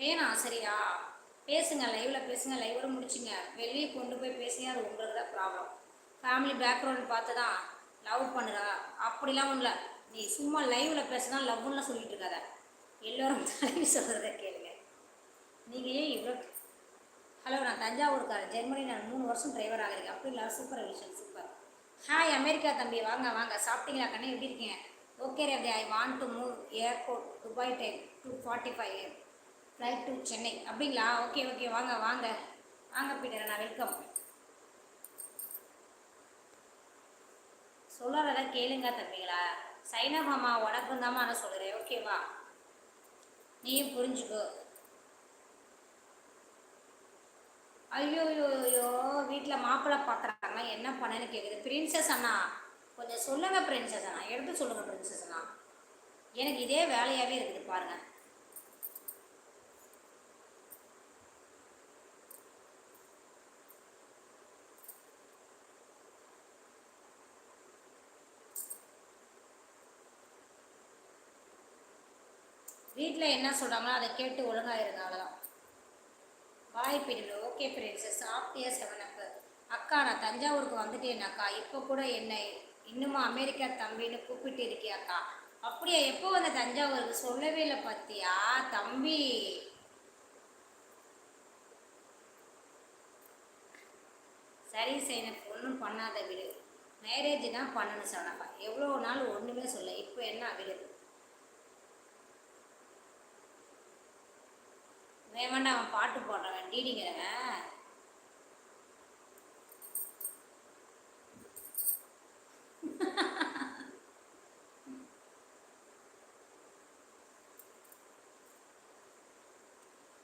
வேணாம் சரியா? பேசுங்க லைவில் பேசுங்க லைவோட முடிச்சுங்க. வெளியே கொண்டு போய் பேசுங்க அது உங்களுக்கு தான் ப்ராப்ளம் ஃபேமிலி பேக்ரவுண்ட் பார்த்து தான் லவ் பண்ணுறா அப்படிலாம் ஒன்றும் இல்லை நீ சும்மா லைவில் பேசுனா லவ்லாம் சொல்லிட்டு இருக்காத. எல்லோரும் தலைவி சொல்கிறத கேளுங்க. நீங்கள் ஏன் இவ்வளோ ஹலோ நான் தஞ்சாவூர்காரன். ஜெர்மனி நான் மூணு வருஷம் டிரைவர் ஆகிறேன் அப்படி இல்லை சூப்பர் விஷயம் சூப்பர் ஹாய் அமெரிக்கா தம்பி. வாங்க வாங்க. சாப்பிட்டீங்களா கண்ணே? எப்படி இருக்கீங்க? Okay Ravi I want to move airport Dubai time two forty five flight to Chennai அப்படிங்களா? ஓகே ஓகே வாங்க வாங்க. வாங்க பீட்டர் நான் வெல்கம் சொல்கிறத கேளுங்க தம்பிங்களா சைனகமா உனக்கும் தாம்மா நான் சொல்கிறேன் ஓகேவா நீயும் புரிஞ்சுக்கோ. ஐயோ ஐயோ ஐயோ வீட்டில் மாப்பிள்ளை பார்க்குறாங்க என்ன பண்ணேன்னு கேட்குது பிரின்சஸ் அண்ணா கொஞ்சம் சொல்லுங்க பிரின்சஸ் அண்ணா. எடுத்து சொல்லுங்க பிரின்சஸ் அண்ணா. எனக்கு இதே வேலையாகவே இருக்குது பாருங்கள் வீட்டில் என்ன சொல்கிறாங்களோ அதை கேட்டு ஒழுங்காக இருங்க அவ்வளோதான் பாய் பீரியட் ஓகே பிரின்சஸ் சாப்பிட்டியா செவன் அப்பு அக்கா நான் தஞ்சாவூருக்கு வந்துட்டேன் அக்கா இப்போ கூட என்னை? இன்னுமா அமெரிக்கா தம்பின்னு கூப்பிட்டு இருக்கியாக்கா அப்படியா எப்போ வந்த தஞ்சாவூருக்கு? சொல்லவே இல்லை பார்த்தியா தம்பி. சரி சைனப் ஒன்றும் பண்ணாத விடு. மேரேஜ் தான் பண்ணணும் சவனப்பா எவ்வளோ நாள் ஒன்றுமே சொல்ல இப்போ என்ன விடு. வேண்டாம் அவன் பாட்டு போடுறவன் டீடிங்கிறவன்.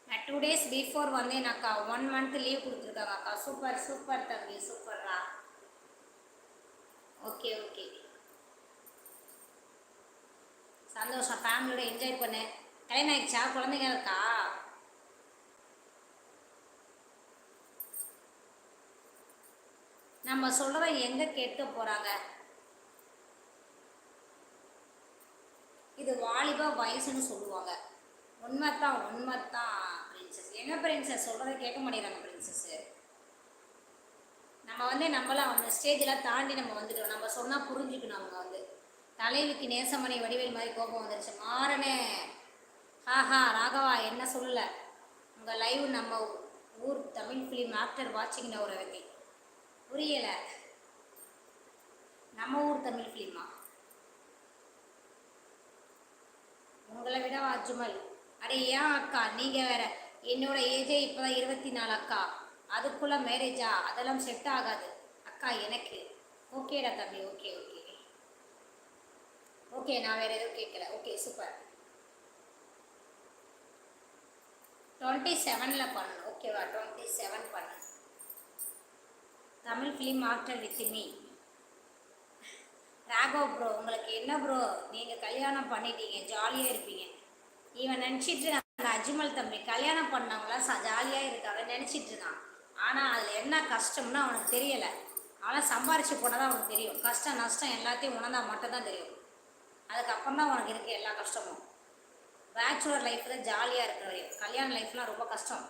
நான் டூ டேஸ் பிஃபோர் வந்தேன் அக்கா. ஒன் மந்த் லீவ் கொடுத்துருக்காங்க அக்கா. சூப்பர் சூப்பர் தம்பி சூப்பர்ரா ஓகே ஓகே சந்தோஷம் ஃபேமிலியோட என்ஜாய் பண்ணு. கல்யாணம் ஆயிடுச்சா குழந்தைங்க இருக்கா? நம்ம சொல்கிறத எங்கே கேட்க போகிறாங்க இது வாலிப வயசுன்னு சொல்லுவாங்க. உண்மைத்தான் உண்மைத்தான் பிரின்சஸ் எங்க பிரின்சஸ் சொல்கிறத கேட்க மாட்டேங்கிறாங்க பிரின்சஸ்ஸு நம்ம வந்து நம்மளாம் அந்த ஸ்டேஜெலாம் தாண்டி நம்ம வந்துட்டோம். நம்ம சொன்னால் புரிஞ்சுக்கணும் அவங்க வந்து. தலைவிக்கு நேசமணி வடிவேல் மாதிரி கோபம் வந்துருச்சு. மாறனே. ஹாஹா ராகவா என்ன சொல்லலை? உங்கள் லைவ் நம்ம ஊர் தமிழ் ஃபிலிம் ஆஃப்டர் வாட்சிங் ஒரு வகை புரியலை. நம்ம ஊர் தமிழ் ஃபிலிமா உங்களை விட அஜுமல். அடே ஏன் அக்கா? நீங்கள் வேற. என்னோட ஏஜே இப்போ தான் இருபத்தி நாலு அக்கா. அதுக்குள்ளே மேரேஜா அதெல்லாம் செட் ஆகாது. அக்கா எனக்கு. ஓகேடா தம்பி ஓகே ஓகே ஓகே நான் வேற எதுவும் கேட்கல ஓகே சூப்பர் டுவெண்ட்டி செவனில் பண்ணணும். ஓகேவா டுவெண்ட்டி செவன் பண்ணு. Tamil film actor with me Raghav bro உங்களுக்கு என்ன ப்ரோ நீங்கள் கல்யாணம் பண்ணிட்டீங்க ஜாலியாக இருப்பீங்க. இவன் நினச்சிட்டு அந்த அஜ்மல் தம்பி கல்யாணம் பண்ணவங்களாம் ச ஜாலியாக இருக்காங்க நினச்சிட்டு இருக்கான். ஆனால் அதில் என்ன கஷ்டம்னு அவனுக்கு தெரியலை. அவன் சம்பாரிச்சு போனால் தான் அவனுக்கு தெரியும். கஷ்டம் நஷ்டம் எல்லாத்தையும் உணர்ந்தால் மட்டும்தான் தெரியும். அதுக்கப்புறம் தான் உனக்கு இருக்குது எல்லா கஷ்டமும். பேச்சுலர் லைஃப்பில் ஜாலியாக இருக்கிற வரையும் கல்யாண லைஃப்லாம் ரொம்ப கஷ்டம்.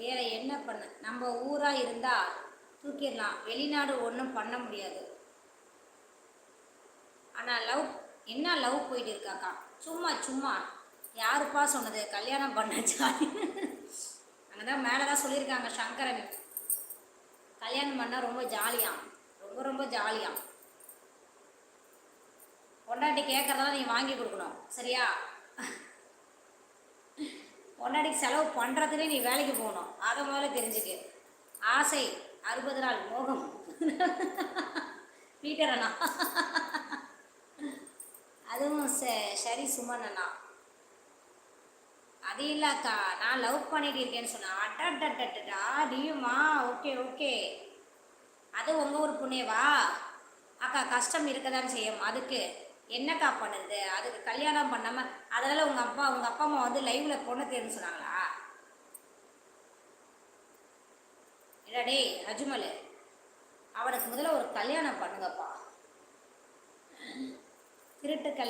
வேற என்ன பண்ண? நம்ம ஊராக இருந்தால் தூக்கிடலாம். வெளிநாடு ஒன்றும் பண்ண முடியாது. ஆனால் லவ் என்ன லவ் போயிட்டு இருக்காக்கா சும்மா சும்மா. யாருப்பா சொன்னது? கல்யாணம் பண்ண அங்கே தான் மேலே தான் சொல்லியிருக்காங்க சங்கரன். கல்யாணம் பண்ணால் ரொம்ப ஜாலியாம். ரொம்ப ரொம்ப ஜாலியாம். பொண்டாட்டி கேட்குறதெல்லாம் நீ வாங்கி கொடுக்கணும். சரியா? பொண்டாட்டிக்கு செலவு பண்ணுறதுக்கே நீ வேலைக்கு போகணும். அதை முதல்ல தெரிஞ்சுக்க. ஆசை அறுபது நாள் மோகம். பீட்டர் அண்ணா. அதுவும் ச- சரி சுமன் அண்ணா. அது இல்லக்கா நான் லவ் பண்ணிட்டு இருக்கேன்னு சொன்னேன். அட்டா நீயுமா ஓகே ஓகே அது உங்கள் ஊர் புண்ணியவா? அக்கா கஷ்டம் இருக்க தான் செய்யும். அதுக்கு. என்னக்கா பண்ணுது? அதுக்கு கல்யாணம் பண்ணாமல் அதனால் உங்கள் அப்பா உங்கள் அப்பா அம்மா வந்து லைவில் பொண்ணு தேர்ந்து சொன்னாங்களா? இல்ல டேய் அஜுமல் அவனுக்கு முதல்ல ஒரு கல்யாணம் பண்ணுங்கப்பா. திருட்டு கல்